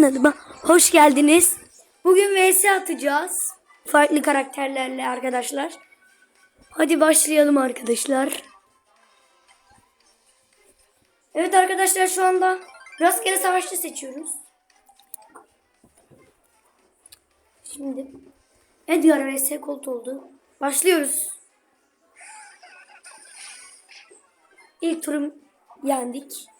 kanalıma hoş geldiniz. Bugün vs atacağız. Farklı karakterlerle arkadaşlar. Hadi başlayalım arkadaşlar. Evet arkadaşlar şu anda rastgele savaşçı seçiyoruz. Şimdi Edgar vs Colt oldu. Başlıyoruz. İlk turum yendik.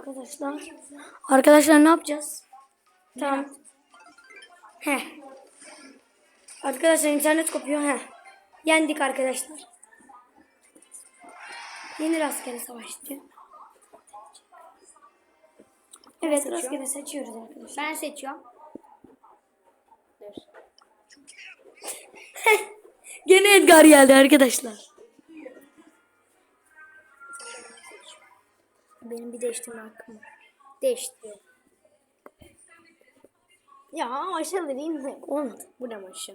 Arkadaşlar. Arkadaşlar ne yapacağız? Tamam. He. Arkadaşlar internet kopuyor. He. Yendik arkadaşlar. Yeni rastgele savaşçı. Evet rastgele seçiyoruz arkadaşlar. Ben seçiyorum. Dur. Gene Edgar geldi arkadaşlar. Benim bir değiştirme hakkım var. Değiştiriyor. Ya vereyim mi? Olmadı. Bu da maşa.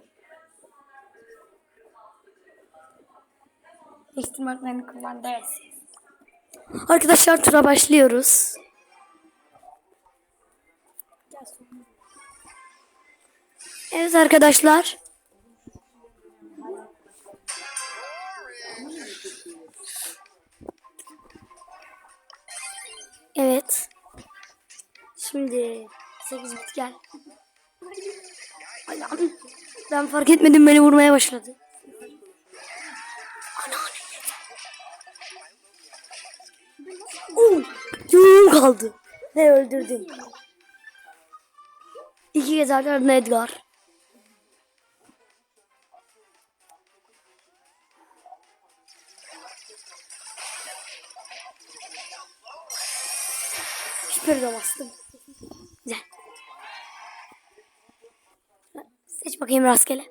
İhtimallerini kullandı. Arkadaşlar tura başlıyoruz. Evet arkadaşlar. Evet. Şimdi 8 bit gel. Allah'ım. Ben fark etmedim beni vurmaya başladı. Oo, yumruğum kaldı. Ve öldürdüm. İki kez ardından Edgar. Hiçbir de bastım. Güzel. Seç bakayım rastgele.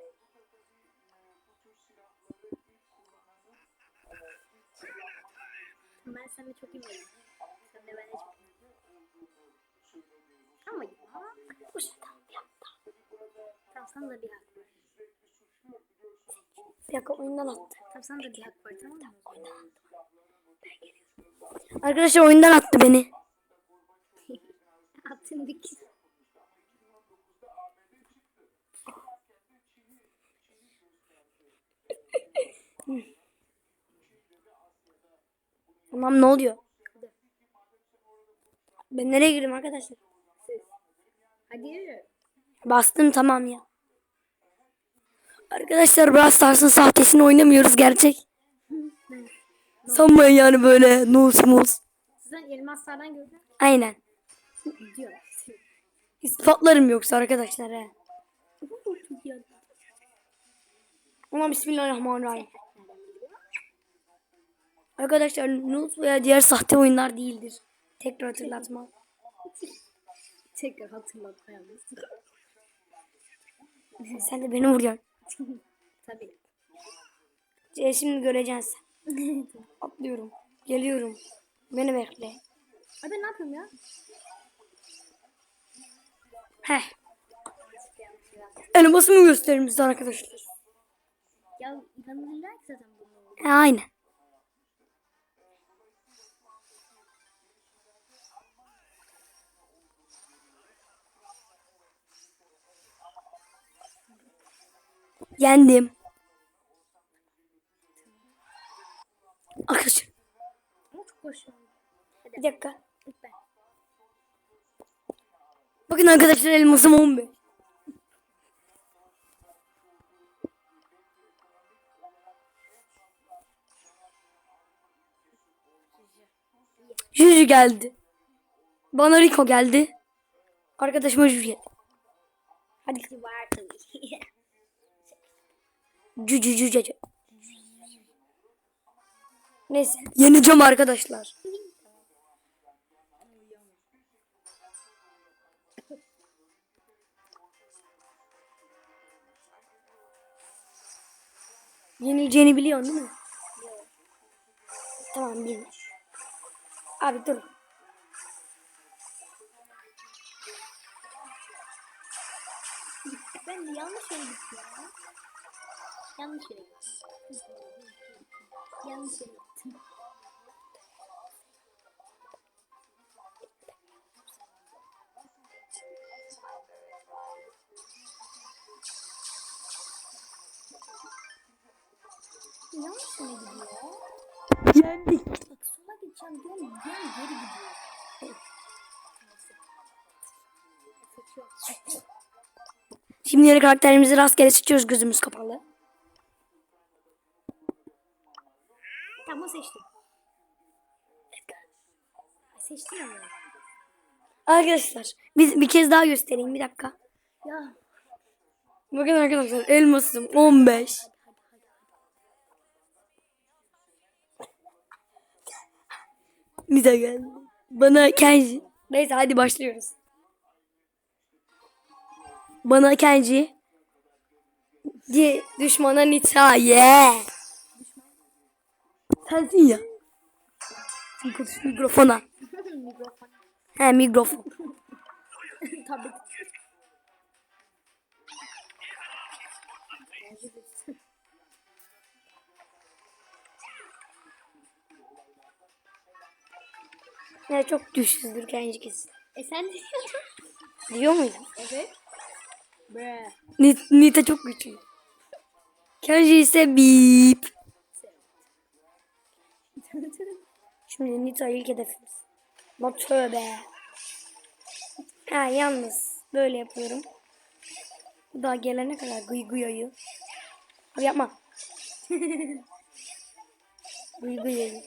Ben sana çok iyi biliyorum. Sen de çok iyi Ama ya. Bu bir hak. Tamam sana da bir hak var. Bir dakika oyundan attı. Tamam sana da bir hak var tamam mı? Oyundan attı. Ben geliyorum. Arkadaşlar oyundan attı beni. Attın dik. Tamam ne oluyor? Ben nereye girdim arkadaşlar? Hadi. Bastım tamam ya. Arkadaşlar Brawl Stars'ın sahtesini oynamıyoruz gerçek. Sanmayın yani böyle nus mus. Sizden elmaslardan gördün. Aynen. Diyor. İspatlarım yoksa arkadaşlar he. Ama bismillahirrahmanirrahim. Arkadaşlar nus veya diğer sahte oyunlar değildir. Tekrar hatırlatma. Tekrar hatırlatma yalnız. Sen de beni vuruyorsun. Tabii. E, şimdi göreceksin sen. Atlıyorum. Geliyorum. Beni bekle. Abi ne yapıyorum ya? Heh. Elmasımı gösterir bize arkadaşlar. Ya inanılırlar ki zaten bunu. E, aynen. Yendim. Arkadaşlar bir dakika. Ben. Bakın arkadaşlar elmasım 15. Juju geldi. Bana Rico geldi. Arkadaşıma Juju geldi. Hadi. Juju Juju Juju. Neyse yeneceğim arkadaşlar. Yenileceğini biliyorsun değil mi? Tamam bilmiş. Abi dur. ben de yanlış yere gittim ya. Yanlış yere gittim. Yanlış yere gittim. Yanlış yere gidiyor. Yendik. Bak sola gideceğim diyorum. Diyorum geri gidiyor. Şimdi yeni karakterimizi rastgele seçiyoruz gözümüz kapalı. Tamam seçtim. Seçtim ama. Arkadaşlar biz bir kez daha göstereyim bir dakika. Ya Bakın arkadaşlar elmasım 15. Bize geldi. Bana Kenji. Neyse hadi başlıyoruz. Bana Kenji. Diye düşmana Nita. Yeah. Sensin ya. Mikrofona. mikrofon. He mikrofon. Tabii. Ya çok güçsüzdür Kenji kesin. E sen ne diyordun? Diyor muydun? Evet. Bre. Nit- Nita çok güçlü. Kenji ise bip. Şimdi Nita ilk hedefimiz. Bak tövbe. Ha yalnız böyle yapıyorum. Bu daha gelene kadar gıy gıy ayı. Abi yapma. gıy gıy ayı.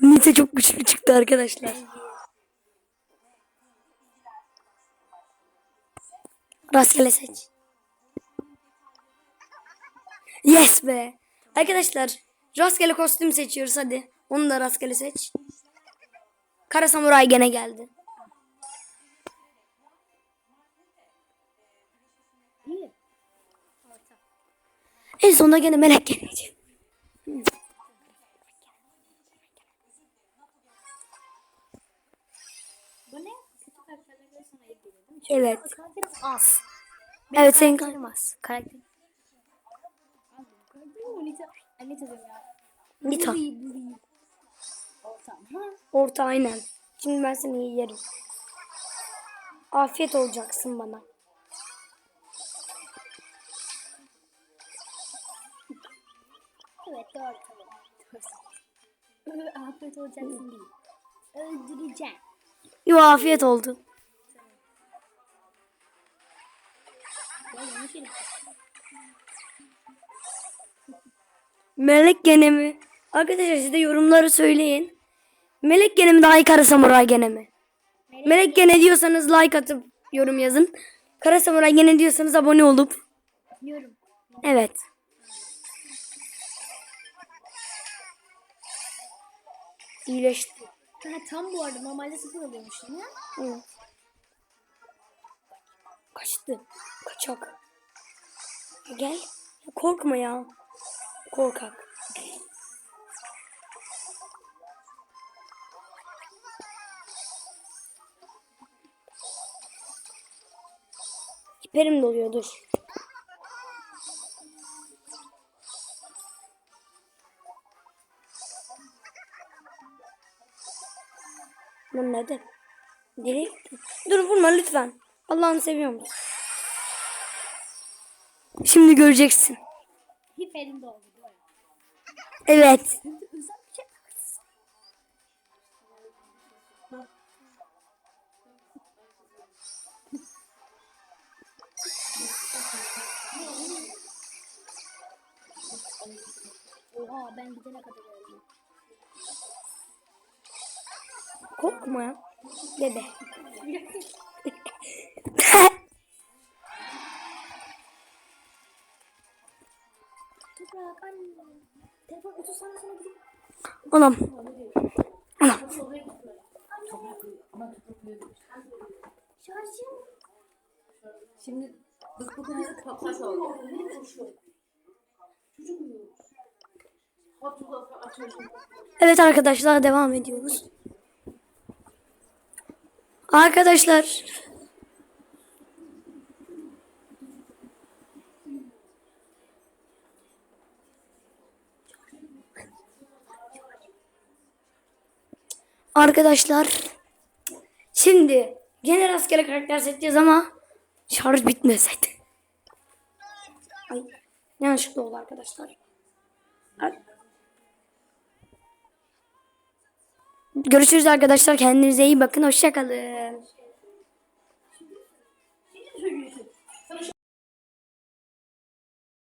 Nita çok güçlü çıktı arkadaşlar. Rastgele seç. Yes be. Arkadaşlar rastgele kostüm seçiyoruz hadi. Onu da rastgele seç. Kara samuray gene geldi. En sonunda gene melek gelecek. Evet. Karakterim az. Evet senin Karakterim az. Karakterim. Nita. Orta aynen. Şimdi ben seni yerim. Afiyet olacaksın bana. Evet doğru tamam. Afiyet olacaksın değil. Öldüreceğim. Yo afiyet oldu. Ya yanlış yere gittim. Melek gene mi? Arkadaşlar siz de yorumları söyleyin. Melek gene mi daha iyi kara samuray gene mi? Melek gene diyorsanız like atıp yorum yazın. Kara samuray gene diyorsanız abone olup. Diyorum. Evet. İyileşti. Ha, tam bu arada normalde sıfır alıyormuşum ya. Evet. Kaçtı. Kaçak. Gel. Korkma ya. Korkak. Hiperim doluyor dur. Lan nerede? Nereye? Dur vurma lütfen. Allah'ını seviyorum. Şimdi göreceksin. Hiperim de oldu. Evet. Oha ben gidene kadar geldim. Korkma ya. Bebe. Toprak anne. Telefon 30 saniye sonra gidip Anam. Anam. şarjım. Şimdi biz bu konuda kaç oldu? Evet arkadaşlar devam ediyoruz. Arkadaşlar Arkadaşlar şimdi gene rastgele karakter seçeceğiz ama şarj bitmeseydi. Ay yanlışlıkla oldu arkadaşlar. Ar- Görüşürüz arkadaşlar. Kendinize iyi bakın. Hoşçakalın.